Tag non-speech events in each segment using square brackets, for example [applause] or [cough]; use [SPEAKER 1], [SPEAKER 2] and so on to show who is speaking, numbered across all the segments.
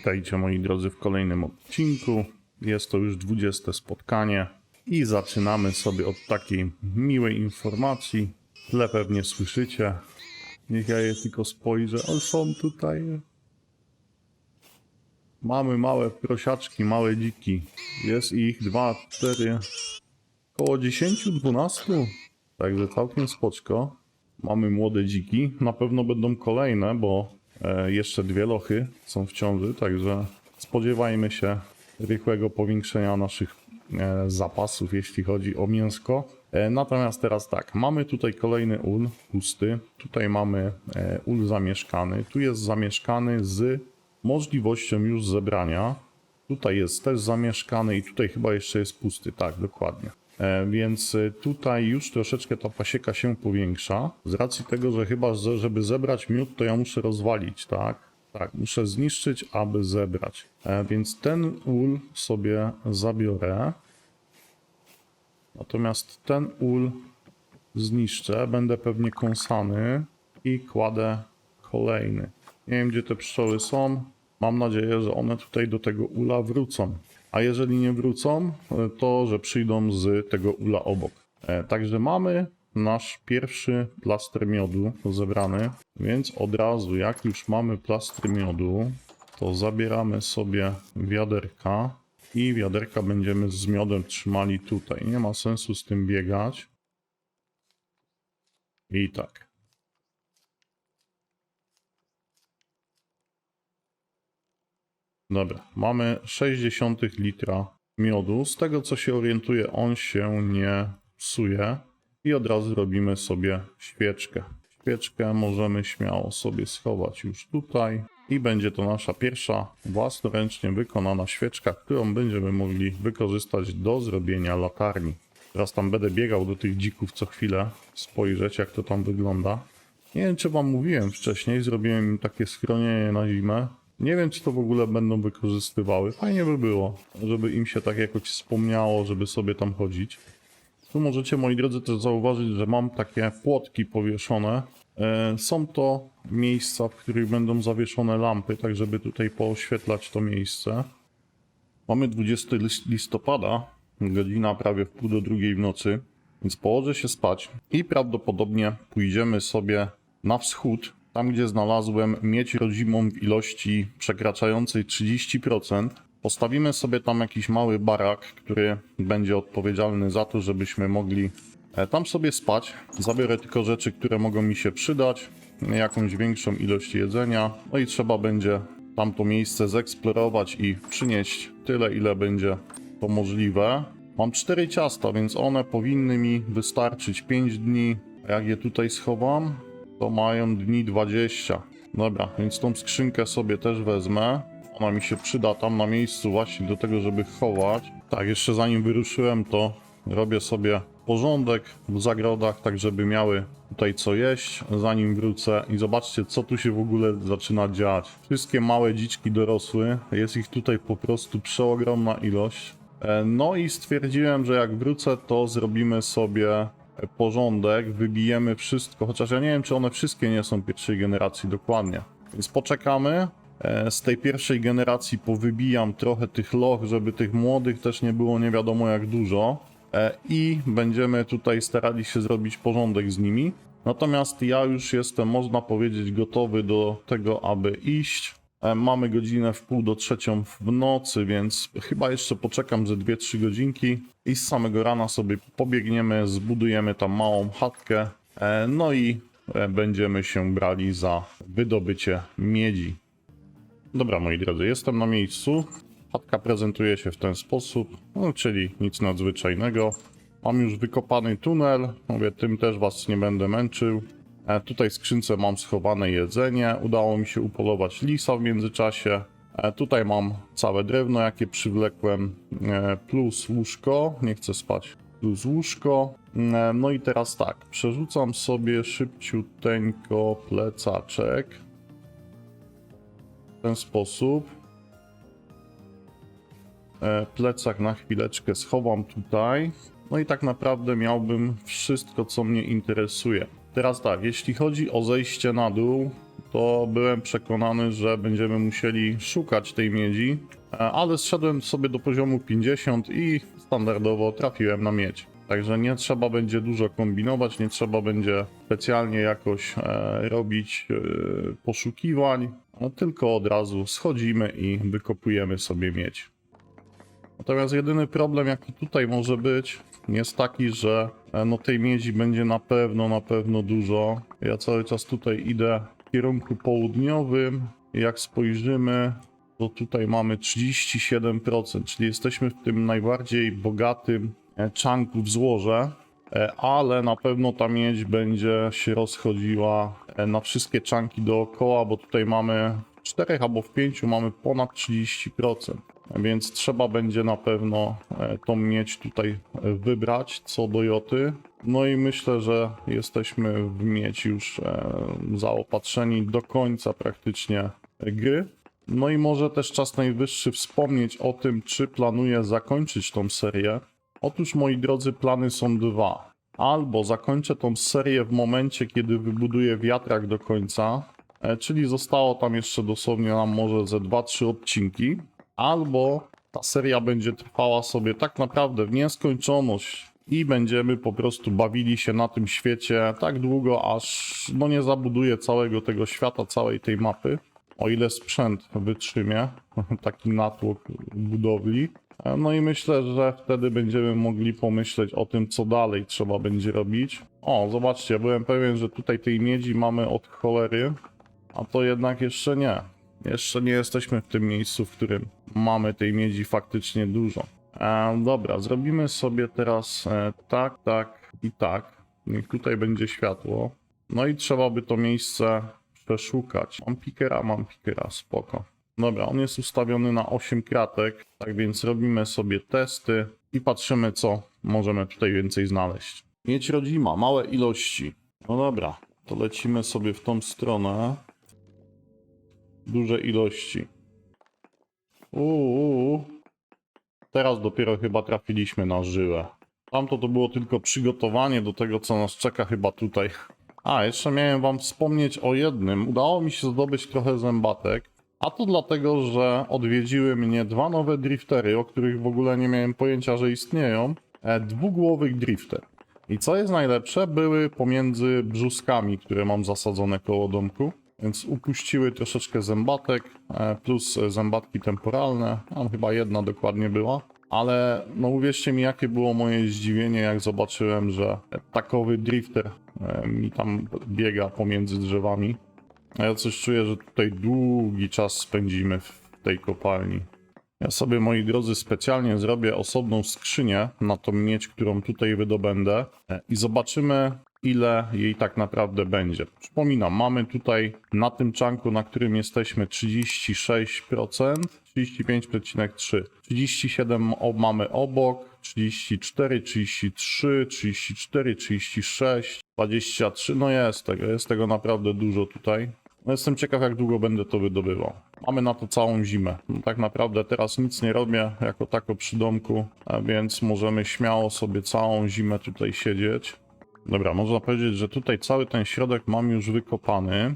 [SPEAKER 1] Witajcie moi drodzy w kolejnym odcinku. Jest to już 20 spotkanie i zaczynamy sobie od takiej miłej informacji. Tle pewnie słyszycie. Niech ja je tylko spojrzę. O, są tutaj. Mamy małe prosiaczki, małe dziki. Jest ich 2, 4, około 10, 12. Także całkiem spoczko. Mamy młode dziki. Na pewno będą kolejne, bo jeszcze dwie lochy są w ciąży, także spodziewajmy się rychłego powiększenia naszych e, zapasów, jeśli chodzi o mięsko. E, natomiast teraz tak, mamy tutaj kolejny ul pusty, tutaj mamy e, ul zamieszkany, tu jest zamieszkany z możliwością już zebrania. Tutaj jest też zamieszkany i tutaj chyba jeszcze jest pusty, tak, dokładnie. E, Więc e, tutaj już troszeczkę ta pasieka się powiększa. Z racji tego, że chyba, że- żeby zebrać miód, to ja muszę rozwalić, tak? Tak, muszę zniszczyć, aby zebrać. E, Więc ten ul sobie zabiorę. Natomiast ten ul zniszczę, będę pewnie kąsany i kładę kolejny. Nie wiem, gdzie te pszczoły są. Mam nadzieję, że one tutaj do tego ula wrócą. A jeżeli nie wrócą, e, to że przyjdą z tego ula obok. E, Także mamy nasz pierwszy plaster miodu zebrany, więc od razu, jak już mamy plaster miodu, to zabieramy sobie wiaderka i wiaderka będziemy z miodem trzymali tutaj. Nie ma sensu z tym biegać. I tak. Dobra, mamy 60 litra miodu. Z tego co się orientuję, on się nie psuje. I od razu robimy sobie świeczkę. Świeczkę możemy śmiało sobie schować już tutaj. I będzie to nasza pierwsza własnoręcznie wykonana świeczka, którą będziemy mogli wykorzystać do zrobienia latarni. Teraz tam będę biegał do tych dzików co chwilę, spojrzeć jak to tam wygląda. Nie wiem, czy wam mówiłem wcześniej, zrobiłem im takie schronienie na zimę. Nie wiem, czy to w ogóle będą wykorzystywały. Fajnie by było, żeby im się tak jakoś wspomniało, żeby sobie tam chodzić. Tu możecie, moi drodzy, też zauważyć, że mam takie płotki powieszone. E, Są to miejsca, w których będą zawieszone lampy, tak żeby tutaj pooświetlać to miejsce. Mamy 20 lis- listopada, godzina prawie w pół do drugiej w nocy, więc położę się spać i prawdopodobnie pójdziemy sobie na wschód, tam gdzie znalazłem miedź rodzimą w ilości przekraczającej 30%. Postawimy sobie tam jakiś mały barak, który będzie odpowiedzialny za to, żebyśmy mogli e, tam sobie spać. Zabiorę tylko rzeczy, które mogą mi się przydać, jakąś większą ilość jedzenia, no i trzeba będzie tamto miejsce zeksplorować i przynieść tyle, ile będzie to możliwe. Mam cztery ciasta, więc one powinny mi wystarczyć 5 dni. Jak je tutaj schowam, to mają dni 20. Dobra, więc tą skrzynkę sobie też wezmę. Ona mi się przyda tam na miejscu właśnie do tego, żeby chować. Tak, jeszcze zanim wyruszyłem, to robię sobie porządek w zagrodach, tak żeby miały tutaj co jeść, zanim wrócę. I zobaczcie, co tu się w ogóle zaczyna dziać. Wszystkie małe dziczki dorosły, jest ich tutaj po prostu przeogromna ilość. E, No i stwierdziłem, że jak wrócę, to zrobimy sobie porządek, wybijemy wszystko, chociaż ja nie wiem, czy one wszystkie nie są pierwszej generacji dokładnie. Więc poczekamy. E, Z tej pierwszej generacji powybijam trochę tych loch, żeby tych młodych też nie było nie wiadomo jak dużo. E, I będziemy tutaj starali się zrobić porządek z nimi. Natomiast ja już jestem, można powiedzieć, gotowy do tego, aby iść. E, Mamy godzinę w pół do trzecią w nocy, więc chyba jeszcze poczekam ze 2-3 godzinki i z samego rana sobie pobiegniemy, zbudujemy tam małą chatkę, e, no i e, będziemy się brali za wydobycie miedzi. Dobra, moi drodzy, jestem na miejscu. Chatka prezentuje się w ten sposób, no, czyli nic nadzwyczajnego. Mam już wykopany tunel, mówię, tym też was nie będę męczył. E, tutaj w skrzynce mam schowane jedzenie, udało mi się upolować lisa w międzyczasie. E, tutaj mam całe drewno, jakie przywlekłem, e, plus łóżko, nie chcę spać, plus łóżko. No i teraz tak, przerzucam sobie szybciuteńko plecaczek. W ten sposób. Plecak na chwileczkę schowam tutaj. No i tak naprawdę miałbym wszystko, co mnie interesuje. Teraz tak, jeśli chodzi o zejście na dół, to byłem przekonany, że będziemy musieli szukać tej miedzi, e, ale zszedłem sobie do poziomu 50 i standardowo trafiłem na miedź. Także nie trzeba będzie dużo kombinować, nie trzeba będzie specjalnie jakoś e, robić e, poszukiwań, no, tylko od razu schodzimy i wykopujemy sobie miedź. Natomiast jedyny problem, jaki tutaj może być, jest taki, że e, no tej miedzi będzie na pewno, na pewno dużo. Ja cały czas tutaj idę w kierunku południowym. Jak spojrzymy, to tutaj mamy 37%, czyli jesteśmy w tym najbardziej bogatym e, czanku w złoże, e, ale na pewno ta miedź będzie się rozchodziła na wszystkie czanki dookoła, bo tutaj mamy w czterech albo w pięciu mamy ponad 30%. Więc trzeba będzie na pewno e, tą miedź tutaj e, wybrać co do joty. No i myślę, że jesteśmy w miedź już e, zaopatrzeni do końca praktycznie gry. No i może też czas najwyższy wspomnieć o tym, czy planuję zakończyć tą serię. Otóż moi drodzy, plany są dwa. Albo zakończę tą serię w momencie, kiedy wybuduję wiatrak do końca, czyli zostało tam jeszcze dosłownie nam może ze 2-3 odcinki, albo ta seria będzie trwała sobie tak naprawdę w nieskończoność i będziemy po prostu bawili się na tym świecie tak długo, aż no nie zabuduję całego tego świata, całej tej mapy. O ile sprzęt wytrzymie [laughs] taki natłok budowli. No i myślę, że wtedy będziemy mogli pomyśleć o tym, co dalej trzeba będzie robić. O, zobaczcie, byłem pewien, że tutaj tej miedzi mamy od cholery, a to jednak jeszcze nie. Jeszcze nie jesteśmy w tym miejscu, w którym mamy tej miedzi faktycznie dużo. E, dobra, zrobimy sobie teraz e, tak, tak i tak. Niech tutaj będzie światło. No i trzeba by to miejsce przeszukać. Mam pikera, mam pikera, spoko. Dobra, on jest ustawiony na 8 kratek, tak więc robimy sobie testy i patrzymy, co możemy tutaj więcej znaleźć. Mieć rodzima, małe ilości. No dobra, to lecimy sobie w tą stronę. Duże ilości. Uuu. Teraz dopiero chyba trafiliśmy na żyłę. Tamto to było tylko przygotowanie do tego, co nas czeka chyba tutaj. A, jeszcze miałem wam wspomnieć o jednym. Udało mi się zdobyć trochę zębatek. A to dlatego, że odwiedziły mnie dwa nowe driftery, o których w ogóle nie miałem pojęcia, że istnieją. E, dwugłowych drifter. I co jest najlepsze, były pomiędzy brzuskami, które mam zasadzone koło domku. Więc upuściły troszeczkę zębatek, e, plus zębatki temporalne. Tam chyba jedna dokładnie była. Ale no uwierzcie mi, jakie było moje zdziwienie, jak zobaczyłem, że takowy drifter e, mi tam biega pomiędzy drzewami. A ja coś czuję, że tutaj długi czas spędzimy w tej kopalni. Ja sobie, moi drodzy, specjalnie zrobię osobną skrzynię na tą miedź, którą tutaj wydobędę e, i zobaczymy, ile jej tak naprawdę będzie. Przypominam, mamy tutaj na tym czanku, na którym jesteśmy 36%, 35,3%, 37 o- mamy obok, 34, 33, 34, 36, 23, no jest tego, jest tego naprawdę dużo tutaj. No jestem ciekaw, jak długo będę to wydobywał. Mamy na to całą zimę. Tak naprawdę teraz nic nie robię jako tako przy domku, więc możemy śmiało sobie całą zimę tutaj siedzieć. Dobra, można powiedzieć, że tutaj cały ten środek mam już wykopany.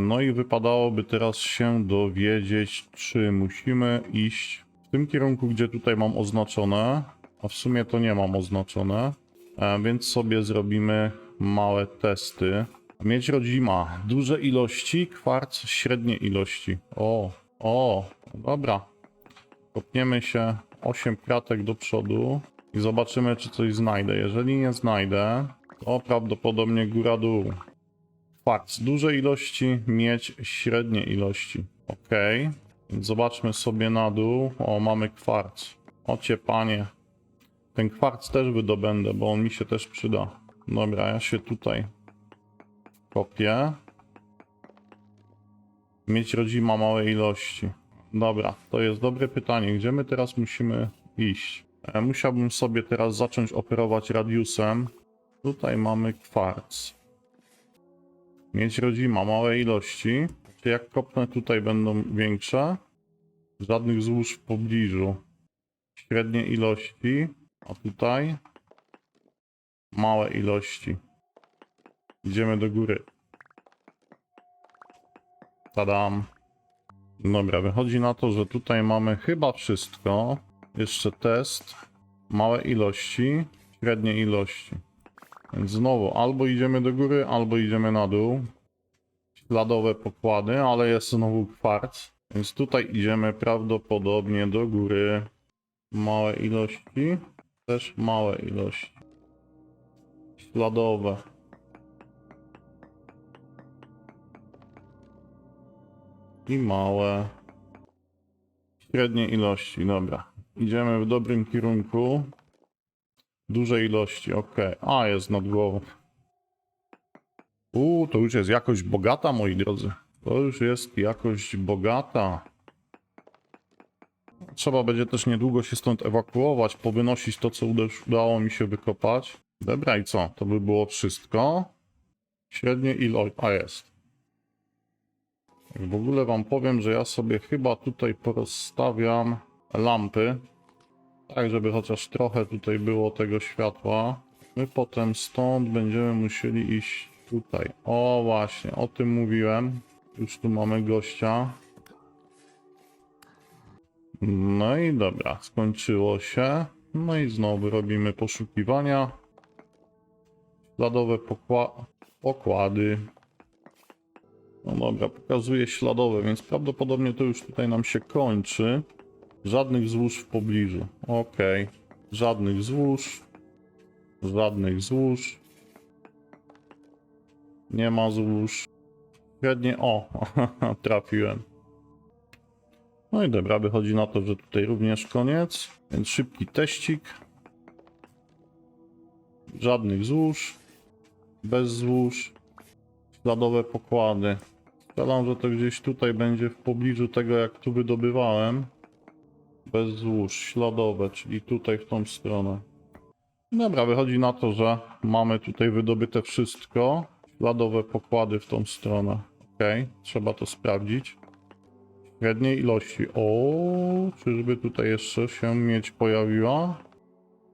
[SPEAKER 1] No i wypadałoby teraz się dowiedzieć, czy musimy iść w tym kierunku, gdzie tutaj mam oznaczone, a w sumie to nie mam oznaczone, E, więc sobie zrobimy małe testy. Mieć rodzima, duże ilości, kwarc, średnie ilości. O, o, dobra. Kopniemy się 8 kratek do przodu i zobaczymy, czy coś znajdę. Jeżeli nie znajdę, to prawdopodobnie góra-dół. Kwarc, duże ilości, mieć średnie ilości. Ok, więc zobaczmy sobie na dół. O, mamy kwarc. Ocie panie. Ten kwarc też wydobędę, bo on mi się też przyda. Dobra, ja się tutaj kopię. Mieć rodzima małe ilości. Dobra, to jest dobre pytanie. Gdzie my teraz musimy iść? E, Musiałbym sobie teraz zacząć operować radiusem. Tutaj mamy kwarc. Mieć rodzima małe ilości. Czy jak kopnę tutaj będą większe? Żadnych złóż w pobliżu. Średnie ilości. A tutaj małe ilości. Idziemy do góry. Tadam. Dobra, wychodzi na to, że tutaj mamy chyba wszystko. Jeszcze test. Małe ilości, średnie ilości. Więc znowu, albo idziemy do góry, albo idziemy na dół. Śladowe pokłady, ale jest znowu kwarc. Więc tutaj idziemy prawdopodobnie do góry. Małe ilości. Też małe ilości. Śladowe. I małe. Średnie ilości, dobra. Idziemy w dobrym kierunku. Duże ilości, ok. A, jest nad głową. Uuu, to już jest jakość bogata, moi drodzy. To już jest jakość bogata. Trzeba będzie też niedługo się stąd ewakuować, powynosić to, co uda- udało mi się wykopać. Dobra, i co? To by było wszystko. Średnie ilość. A jest. W ogóle wam powiem, że ja sobie chyba tutaj porozstawiam lampy. Tak, żeby chociaż trochę tutaj było tego światła. My potem stąd będziemy musieli iść tutaj. O właśnie, o tym mówiłem. Już tu mamy gościa. No i dobra, skończyło się. No i znowu robimy poszukiwania. Śladowe pokła pokłady. No dobra, pokazuje śladowe, więc prawdopodobnie to już tutaj nam się kończy. Żadnych złóż w pobliżu. Okej. Żadnych złóż. Żadnych złóż. Nie ma złóż. Średnie. O, [laughs] trafiłem. No i dobra, wychodzi na to, że tutaj również koniec. Więc szybki teścik. Żadnych złóż. Bez złóż. Śladowe pokłady. Strzelam, że to gdzieś tutaj będzie w pobliżu tego, jak tu wydobywałem. Bez złóż, śladowe, czyli tutaj w tą stronę. Dobra, wychodzi na to, że mamy tutaj wydobyte wszystko. Śladowe pokłady w tą stronę. Ok, trzeba to sprawdzić. Średniej ilości. O, czyżby tutaj jeszcze się mieć pojawiła?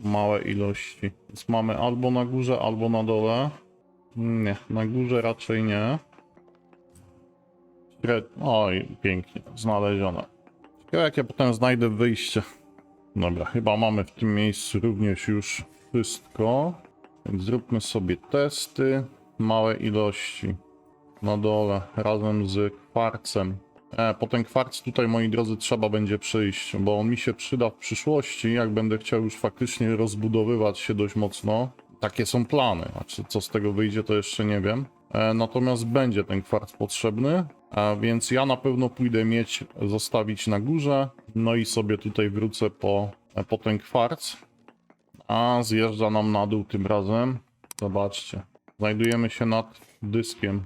[SPEAKER 1] Małe ilości. Więc mamy albo na górze, albo na dole. Nie, na górze raczej nie. Oj, pięknie, znalezione. Ciekawe jak ja potem znajdę wyjście. Dobra, chyba mamy w tym miejscu również już wszystko. Więc zróbmy sobie testy. Małe ilości. Na dole, razem z kwarcem. E, po ten kwarc tutaj, moi drodzy, trzeba będzie przyjść, bo on mi się przyda w przyszłości, jak będę chciał już faktycznie rozbudowywać się dość mocno. Takie są plany, znaczy co z tego wyjdzie, to jeszcze nie wiem. E, natomiast będzie ten kwarc potrzebny, a więc ja na pewno pójdę mieć, zostawić na górze, no i sobie tutaj wrócę po, po ten kwarc. A zjeżdża nam na dół tym razem. Zobaczcie. Znajdujemy się nad dyskiem.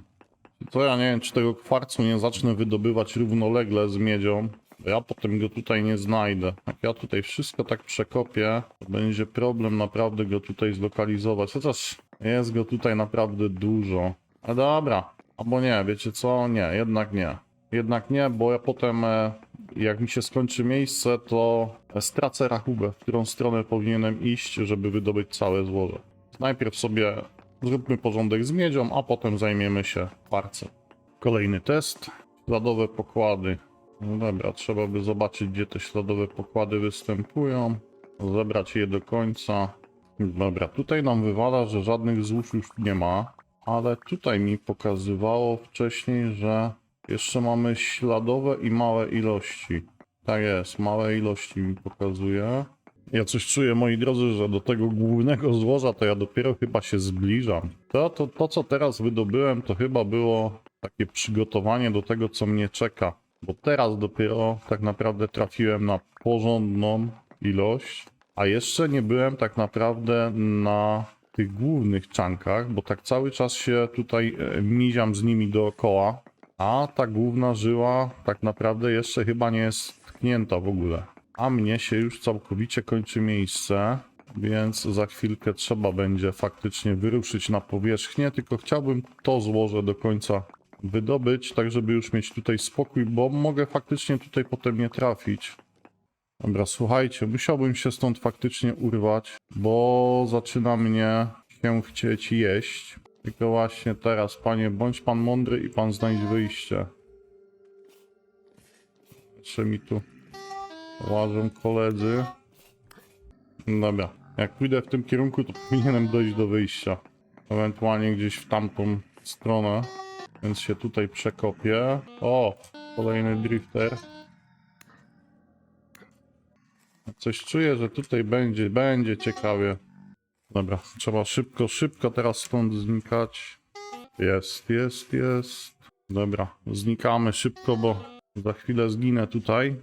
[SPEAKER 1] To ja nie wiem, czy tego kwarcu nie zacznę wydobywać równolegle z miedzią. Bo ja potem go tutaj nie znajdę. Jak ja tutaj wszystko tak przekopię, to będzie problem naprawdę go tutaj zlokalizować. Chociaż jest go tutaj naprawdę dużo. Ale dobra. Albo nie, wiecie co? Nie, jednak nie. Jednak nie, bo ja potem, e, jak mi się skończy miejsce, to stracę rachubę, w którą stronę powinienem iść, żeby wydobyć całe złoże. Najpierw sobie zróbmy porządek z miedzią, a potem zajmiemy się kwarcem. Kolejny test. Śladowe pokłady. No dobra, trzeba by zobaczyć, gdzie te śladowe pokłady występują. Zebrać je do końca. Dobra, tutaj nam wywala, że żadnych złóż już nie ma. Ale tutaj mi pokazywało wcześniej, że jeszcze mamy śladowe i małe ilości. Tak jest, małe ilości mi pokazuje. Ja coś czuję, moi drodzy, że do tego głównego złoża to ja dopiero chyba się zbliżam. To, to, to co teraz wydobyłem, to chyba było takie przygotowanie do tego, co mnie czeka. Bo teraz dopiero tak naprawdę trafiłem na porządną ilość, a jeszcze nie byłem tak naprawdę na tych głównych czankach, bo tak cały czas się tutaj e, miziam z nimi dookoła, a ta główna żyła tak naprawdę jeszcze chyba nie jest tknięta w ogóle. A mnie się już całkowicie kończy miejsce, więc za chwilkę trzeba będzie faktycznie wyruszyć na powierzchnię, tylko chciałbym to złoże do końca wydobyć, tak żeby już mieć tutaj spokój, bo mogę faktycznie tutaj potem nie trafić. Dobra, słuchajcie, musiałbym się stąd faktycznie urwać, bo zaczyna mnie się chcieć jeść. Tylko właśnie teraz, panie, bądź pan mądry i pan znajdź wyjście. Jeszcze mi tu łażą koledzy. Dobra, jak pójdę w tym kierunku, to powinienem dojść do wyjścia. Ewentualnie gdzieś w tamtą stronę. Więc się tutaj przekopię. O, kolejny drifter. Coś czuję, że tutaj będzie, będzie ciekawie. Dobra, trzeba szybko, szybko teraz stąd znikać. Jest, jest, jest. Dobra, znikamy szybko, bo za chwilę zginę tutaj.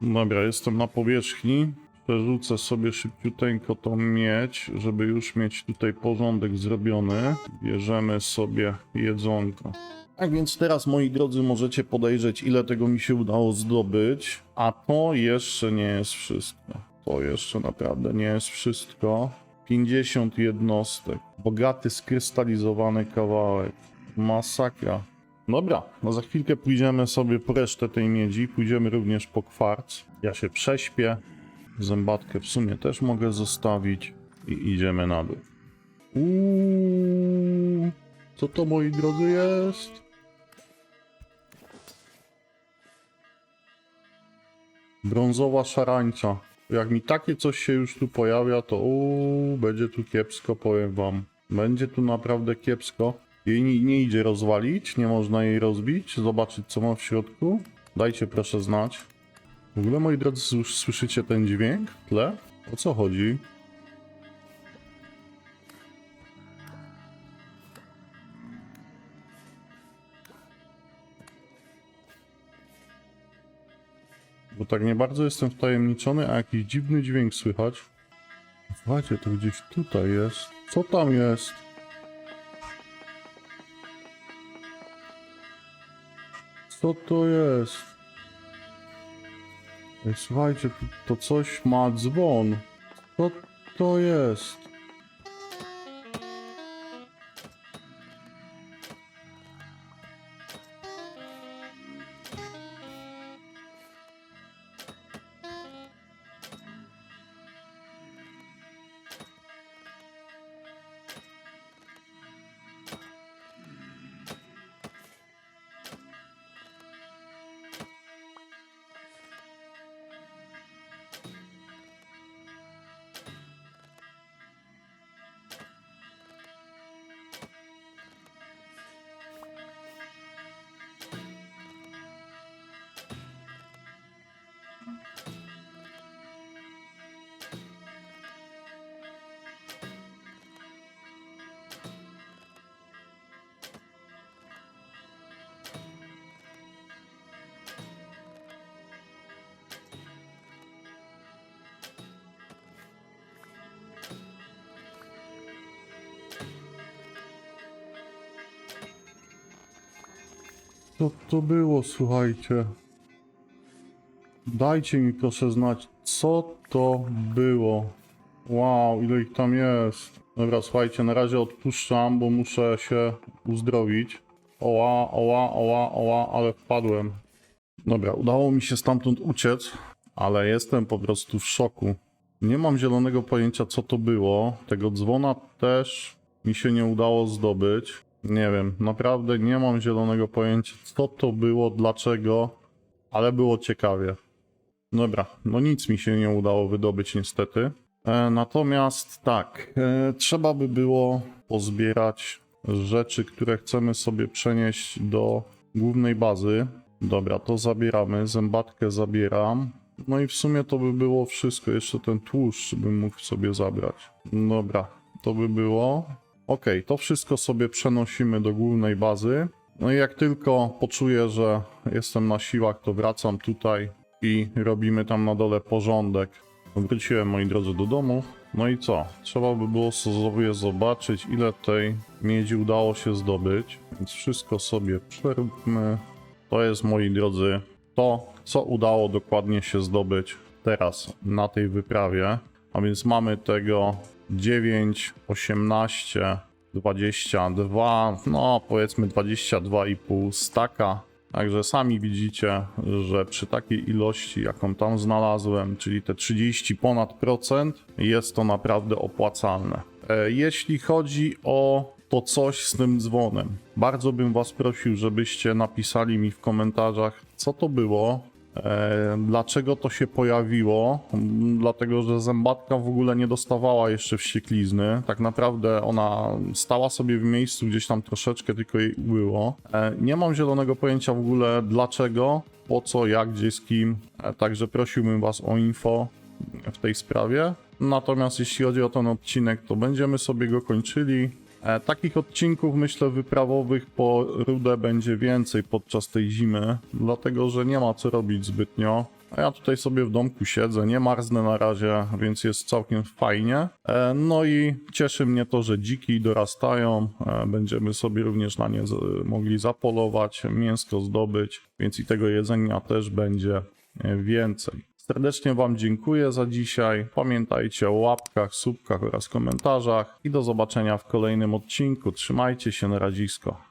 [SPEAKER 1] Dobra, jestem na powierzchni. Przerzucę sobie szybciuteńko tą miedź, żeby już mieć tutaj porządek zrobiony. Bierzemy sobie jedzonko. Tak więc teraz, moi drodzy, możecie podejrzeć, ile tego mi się udało zdobyć. A to jeszcze nie jest wszystko. To jeszcze naprawdę nie jest wszystko. 50 jednostek. Bogaty, skrystalizowany kawałek. Masakra. Dobra, no za chwilkę pójdziemy sobie po resztę tej miedzi. Pójdziemy również po kwarc. Ja się prześpię. Zębatkę w sumie też mogę zostawić. I idziemy na dół. Uuu, co to moi drodzy jest? Brązowa szarańca. Jak mi takie coś się już tu pojawia, to uuu, będzie tu kiepsko, powiem wam. Będzie tu naprawdę kiepsko. Jej nie, nie idzie rozwalić, nie można jej rozbić, zobaczyć co ma w środku. Dajcie proszę znać. W ogóle moi drodzy, słys- słyszycie ten dźwięk w tle? O co chodzi? Tak nie bardzo jestem wtajemniczony, a jakiś dziwny dźwięk słychać. Słuchajcie, to gdzieś tutaj jest. Co tam jest? Co to jest? Ej, słuchajcie, to coś ma dzwon. Co to jest? Co to było, słuchajcie? Dajcie mi proszę znać, co to było. Wow, ile ich tam jest. Dobra, słuchajcie, na razie odpuszczam, bo muszę się uzdrowić. Oła, oła, oła, oła, ale wpadłem. Dobra, udało mi się stamtąd uciec, ale jestem po prostu w szoku. Nie mam zielonego pojęcia, co to było. Tego dzwona też mi się nie udało zdobyć. Nie wiem, naprawdę nie mam zielonego pojęcia, co to było, dlaczego, ale było ciekawie. Dobra, no nic mi się nie udało wydobyć niestety. E, natomiast tak, e, trzeba by było pozbierać rzeczy, które chcemy sobie przenieść do głównej bazy. Dobra, to zabieramy, zębatkę zabieram. No i w sumie to by było wszystko. Jeszcze ten tłuszcz bym mógł sobie zabrać. Dobra, to by było. Ok, to wszystko sobie przenosimy do głównej bazy. No i jak tylko poczuję, że jestem na siłach, to wracam tutaj i robimy tam na dole porządek. Wróciłem, moi drodzy, do domu. No i co? Trzeba by było sobie zobaczyć, ile tej miedzi udało się zdobyć. Więc wszystko sobie przeróbmy. To jest, moi drodzy, to, co udało dokładnie się zdobyć teraz na tej wyprawie. A więc mamy tego 9, 18, 22, no powiedzmy 22,5 staka. Także sami widzicie, że przy takiej ilości, jaką tam znalazłem, czyli te 30 ponad procent, jest to naprawdę opłacalne. E, Jeśli chodzi o to coś z tym dzwonem, bardzo bym Was prosił, żebyście napisali mi w komentarzach, co to było, Dlaczego to się pojawiło? Dlatego, że zębatka w ogóle nie dostawała jeszcze wścieklizny. Tak naprawdę ona stała sobie w miejscu, gdzieś tam troszeczkę tylko jej było. E, Nie mam zielonego pojęcia w ogóle dlaczego, po co, jak, gdzie, z kim. E, Także prosiłbym Was o info w tej sprawie. Natomiast jeśli chodzi o ten odcinek, to będziemy sobie go kończyli. E, Takich odcinków, myślę, wyprawowych po rudę będzie więcej podczas tej zimy, dlatego że nie ma co robić zbytnio. A ja tutaj sobie w domku siedzę, nie marznę na razie, więc jest całkiem fajnie. E, No i cieszy mnie to, że dziki dorastają. E, Będziemy sobie również na nie z- mogli zapolować, mięsko zdobyć, więc i tego jedzenia też będzie więcej. Serdecznie Wam dziękuję za dzisiaj. Pamiętajcie o łapkach, subkach oraz komentarzach i do zobaczenia w kolejnym odcinku. Trzymajcie się na razisko.